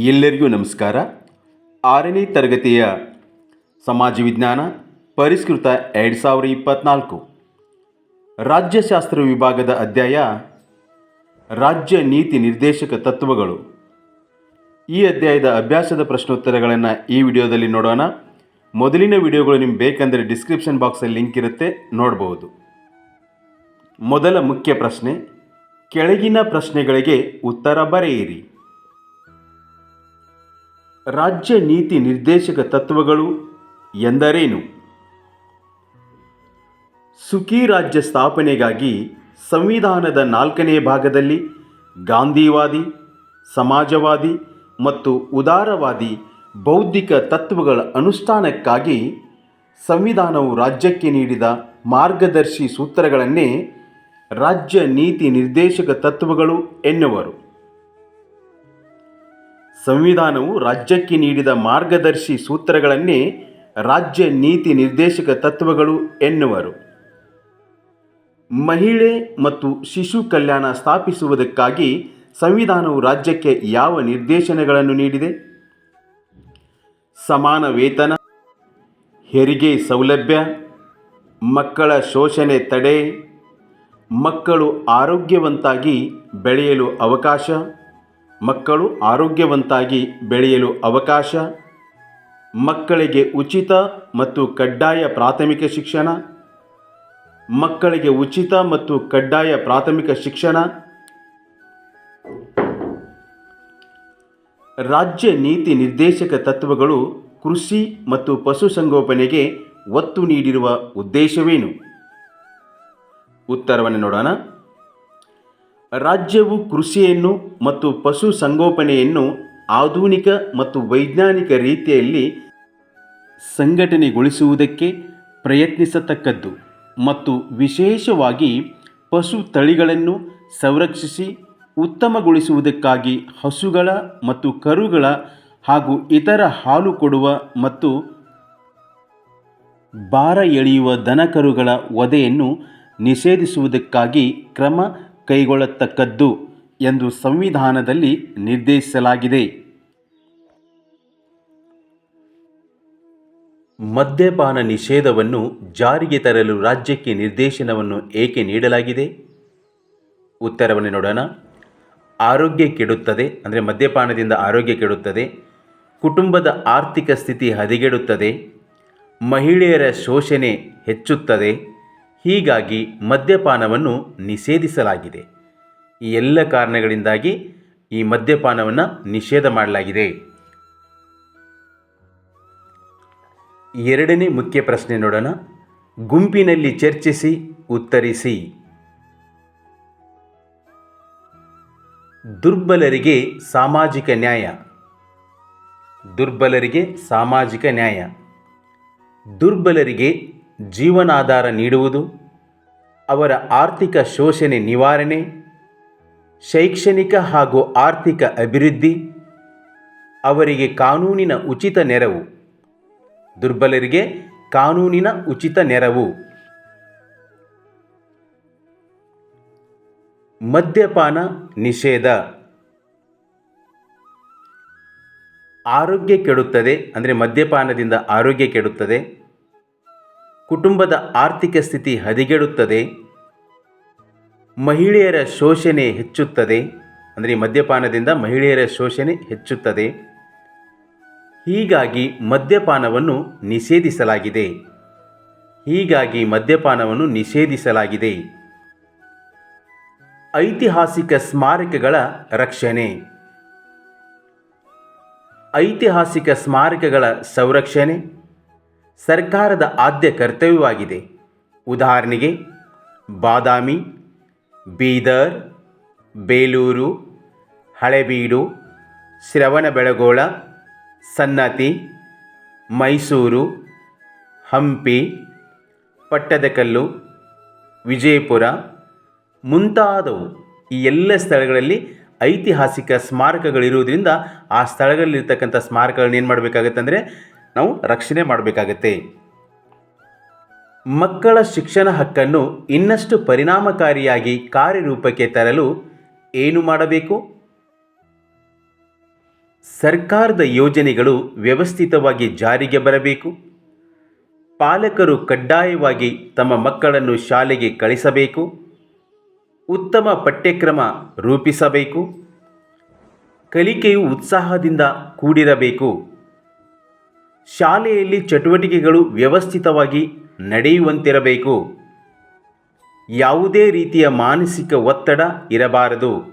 ಎಲ್ಲರಿಗೂ ನಮಸ್ಕಾರ. ಆರನೇ ತರಗತಿಯ ಸಮಾಜ ವಿಜ್ಞಾನ ಪರಿಷ್ಕೃತ ಎರಡು ಸಾವಿರ ಇಪ್ಪತ್ತ್ನಾಲ್ಕು ರಾಜ್ಯಶಾಸ್ತ್ರ ವಿಭಾಗದ ಅಧ್ಯಾಯ, ರಾಜ್ಯ ನೀತಿ ನಿರ್ದೇಶಕ ತತ್ವಗಳು. ಈ ಅಧ್ಯಾಯದ ಅಭ್ಯಾಸದ ಪ್ರಶ್ನೋತ್ತರಗಳನ್ನು ಈ ವಿಡಿಯೋದಲ್ಲಿ ನೋಡೋಣ. ಮೊದಲಿನ ವಿಡಿಯೋಗಳು ನಿಮ್ಗೆ ಬೇಕೆಂದರೆ ಡಿಸ್ಕ್ರಿಪ್ಷನ್ ಬಾಕ್ಸಲ್ಲಿ ಲಿಂಕ್ ಇರುತ್ತೆ ನೋಡಬಹುದು ಮೊದಲ ಮುಖ್ಯ ಪ್ರಶ್ನೆ, ಕೆಳಗಿನ ಪ್ರಶ್ನೆಗಳಿಗೆ ಉತ್ತರ ಬರೆಯಿರಿ. ರಾಜ್ಯ ನೀತಿ ನಿರ್ದೇಶಕ ತತ್ವಗಳು ಎಂದರೇನು? ಸುಖಿ ರಾಜ್ಯ ಸ್ಥಾಪನೆಗಾಗಿ ಸಂವಿಧಾನದ ನಾಲ್ಕನೇ ಭಾಗದಲ್ಲಿ ಗಾಂಧಿವಾದಿ, ಸಮಾಜವಾದಿ ಮತ್ತು ಉದಾರವಾದಿ ಬೌದ್ಧಿಕ ತತ್ವಗಳ ಅನುಷ್ಠಾನಕ್ಕಾಗಿ ಸಂವಿಧಾನವು ರಾಜ್ಯಕ್ಕೆ ನೀಡಿದ ಮಾರ್ಗದರ್ಶಿ ಸೂತ್ರಗಳನ್ನೇ ರಾಜ್ಯ ನೀತಿ ನಿರ್ದೇಶಕ ತತ್ವಗಳು ಎನ್ನುವರು. ಸಂವಿಧಾನವು ರಾಜ್ಯಕ್ಕೆ ನೀಡಿದ ಮಾರ್ಗದರ್ಶಿ ಸೂತ್ರಗಳನ್ನೇ ರಾಜ್ಯ ನೀತಿ ನಿರ್ದೇಶಕ ತತ್ವಗಳು ಎನ್ನುವರು. ಮಹಿಳೆ ಮತ್ತು ಶಿಶು ಕಲ್ಯಾಣ ಸ್ಥಾಪಿಸುವುದಕ್ಕಾಗಿ ಸಂವಿಧಾನವು ರಾಜ್ಯಕ್ಕೆ ಯಾವ ನಿರ್ದೇಶನಗಳನ್ನು ನೀಡಿದೆ? ಸಮಾನ ವೇತನ, ಹೆರಿಗೆ ಸೌಲಭ್ಯ, ಮಕ್ಕಳ ಶೋಷಣೆ ತಡೆ, ಮಕ್ಕಳು ಆರೋಗ್ಯವಂತಾಗಿ ಬೆಳೆಯಲು ಅವಕಾಶ. ಮಕ್ಕಳು ಆರೋಗ್ಯವಂತಾಗಿ ಬೆಳೆಯಲು ಅವಕಾಶ, ಮಕ್ಕಳಿಗೆ ಉಚಿತ ಮತ್ತು ಕಡ್ಡಾಯ ಪ್ರಾಥಮಿಕ ಶಿಕ್ಷಣ, ಮಕ್ಕಳಿಗೆ ಉಚಿತ ಮತ್ತು ಕಡ್ಡಾಯ ಪ್ರಾಥಮಿಕ ಶಿಕ್ಷಣ, ರಾಜ್ಯ ನೀತಿ ನಿರ್ದೇಶಕ ತತ್ವಗಳು ಕೃಷಿ ಮತ್ತು ಪಶುಸಂಗೋಪನೆಗೆ ಒತ್ತು ನೀಡಿರುವ ಉದ್ದೇಶವೇನು? ಉತ್ತರವನ್ನು ನೋಡೋಣ. ರಾಜ್ಯವು ಕೃಷಿಯನ್ನು ಮತ್ತು ಪಶುಸಂಗೋಪನೆಯನ್ನು ಆಧುನಿಕ ಮತ್ತು ವೈಜ್ಞಾನಿಕ ರೀತಿಯಲ್ಲಿ ಸಂಘಟನೆಗೊಳಿಸುವುದಕ್ಕೆ ಪ್ರಯತ್ನಿಸತಕ್ಕದ್ದು ಮತ್ತು ವಿಶೇಷವಾಗಿ ಪಶು ತಳಿಗಳನ್ನು ಸಂರಕ್ಷಿಸಿ ಉತ್ತಮಗೊಳಿಸುವುದಕ್ಕಾಗಿ ಹಸುಗಳ ಮತ್ತು ಕರುಗಳ ಹಾಗೂ ಇತರ ಹಾಲು ಕೊಡುವ ಮತ್ತು ಭಾರ ಎಳೆಯುವ ದನಕರುಗಳ ವಧೆಯನ್ನು ನಿಷೇಧಿಸುವುದಕ್ಕಾಗಿ ಕ್ರಮ ಕೈಗೊಳ್ಳತಕ್ಕದ್ದು ಎಂದು ಸಂವಿಧಾನದಲ್ಲಿ ನಿರ್ದೇಶಿಸಲಾಗಿದೆ. ಮದ್ಯಪಾನ ನಿಷೇಧವನ್ನು ಜಾರಿಗೆ ತರಲು ರಾಜ್ಯಕ್ಕೆ ನಿರ್ದೇಶನವನ್ನು ಏಕೆ ನೀಡಲಾಗಿದೆ? ಉತ್ತರವನ್ನು ನೋಡೋಣ. ಆರೋಗ್ಯ ಕೆಡುತ್ತದೆ, ಅಂದರೆ ಮದ್ಯಪಾನದಿಂದ ಆರೋಗ್ಯ ಕೆಡುತ್ತದೆ. ಕುಟುಂಬದ ಆರ್ಥಿಕ ಸ್ಥಿತಿ ಹದಗೆಡುತ್ತದೆ. ಮಹಿಳೆಯರ ಶೋಷಣೆ ಹೆಚ್ಚುತ್ತದೆ. ಹೀಗಾಗಿ ಮದ್ಯಪಾನವನ್ನು ನಿಷೇಧಿಸಲಾಗಿದೆ. ಈ ಎಲ್ಲ ಕಾರಣಗಳಿಂದಾಗಿ ಈ ಮದ್ಯಪಾನವನ್ನು ನಿಷೇಧ ಮಾಡಲಾಗಿದೆ. ಎರಡನೇ ಮುಖ್ಯ ಪ್ರಶ್ನೆ ನೋಡೋಣ. ಗುಂಪಿನಲ್ಲಿ ಚರ್ಚಿಸಿ, ಉತ್ತರಿಸಿ. ದುರ್ಬಲರಿಗೆ ಸಾಮಾಜಿಕ ನ್ಯಾಯ. ದುರ್ಬಲರಿಗೆ ಸಾಮಾಜಿಕ ನ್ಯಾಯ. ದುರ್ಬಲರಿಗೆ ಜೀವನಾಧಾರ ನೀಡುವುದು, ಅವರ ಆರ್ಥಿಕ ಶೋಷಣೆ ನಿವಾರಣೆ, ಶೈಕ್ಷಣಿಕ ಹಾಗೂ ಆರ್ಥಿಕ ಅಭಿವೃದ್ಧಿ, ಅವರಿಗೆ ಕಾನೂನಿನ ಉಚಿತ ನೆರವು, ದುರ್ಬಲರಿಗೆ ಕಾನೂನಿನ ಉಚಿತ ನೆರವು. ಮದ್ಯಪಾನ ನಿಷೇಧ. ಆರೋಗ್ಯ ಕೆಡುತ್ತದೆ, ಅಂದರೆ ಮದ್ಯಪಾನದಿಂದ ಆರೋಗ್ಯ ಕೆಡುತ್ತದೆ. ಕುಟುಂಬದ ಆರ್ಥಿಕ ಸ್ಥಿತಿ ಹದಿಗೆಡುತ್ತದೆ. ಮಹಿಳೆಯರ ಶೋಷಣೆ ಹೆಚ್ಚುತ್ತದೆ. ಅಂದರೆ ಮದ್ಯಪಾನದಿಂದ ಮಹಿಳೆಯರ ಶೋಷಣೆ ಹೆಚ್ಚುತ್ತದೆ. ಹೀಗಾಗಿ ಮದ್ಯಪಾನವನ್ನು ನಿಷೇಧಿಸಲಾಗಿದೆ. ಹೀಗಾಗಿ ಮದ್ಯಪಾನವನ್ನು ನಿಷೇಧಿಸಲಾಗಿದೆ. ಐತಿಹಾಸಿಕ ಸ್ಮಾರಕಗಳ ರಕ್ಷಣೆ. ಐತಿಹಾಸಿಕ ಸ್ಮಾರಕಗಳ ಸಂರಕ್ಷಣೆ. ಸರ್ಕಾರದ ಆದ್ಯ ಕರ್ತವ್ಯವಾಗಿದೆ. ಉದಾಹರಣೆಗೆ, ಬಾದಾಮಿ, ಬೀದರ್, ಬೇಲೂರು, ಹಳೆಬೀಡು, ಶ್ರವಣಬೆಳಗೊಳ, ಸನ್ನತಿ, ಮೈಸೂರು, ಹಂಪಿ, ಪಟ್ಟದಕಲ್ಲು, ವಿಜಯಪುರ ಮುಂತಾದವು. ಈ ಎಲ್ಲ ಸ್ಥಳಗಳಲ್ಲಿ ಐತಿಹಾಸಿಕ ಸ್ಮಾರಕಗಳಿರುವುದರಿಂದ ಆ ಸ್ಥಳಗಳಲ್ಲಿರ್ತಕ್ಕಂಥ ಸ್ಮಾರಕಗಳನ್ನ ಏನು ಮಾಡಬೇಕಾಗತ್ತೆ ಅಂದರೆ ನಾವು ರಕ್ಷಣೆ ಮಾಡಬೇಕಾಗತ್ತೆ. ಮಕ್ಕಳ ಶಿಕ್ಷಣ ಹಕ್ಕನ್ನು ಇನ್ನಷ್ಟು ಪರಿಣಾಮಕಾರಿಯಾಗಿ ಕಾರ್ಯರೂಪಕ್ಕೆ ತರಲು ಏನು ಮಾಡಬೇಕು? ಸರ್ಕಾರದ ಯೋಜನೆಗಳು ವ್ಯವಸ್ಥಿತವಾಗಿ ಜಾರಿಗೆ ಬರಬೇಕು. ಪಾಲಕರು ಕಡ್ಡಾಯವಾಗಿ ತಮ್ಮ ಮಕ್ಕಳನ್ನು ಶಾಲೆಗೆ ಕಳಿಸಬೇಕು. ಉತ್ತಮ ಪಠ್ಯಕ್ರಮ ರೂಪಿಸಬೇಕು. ಕಲಿಕೆಯು ಉತ್ಸಾಹದಿಂದ ಕೂಡಿರಬೇಕು. ಶಾಲೆಯಲ್ಲಿ ಚಟುವಟಿಕೆಗಳು ವ್ಯವಸ್ಥಿತವಾಗಿ ನಡೆಯುವಂತಿರಬೇಕು. ಯಾವುದೇ ರೀತಿಯ ಮಾನಸಿಕ ಒತ್ತಡ ಇರಬಾರದು.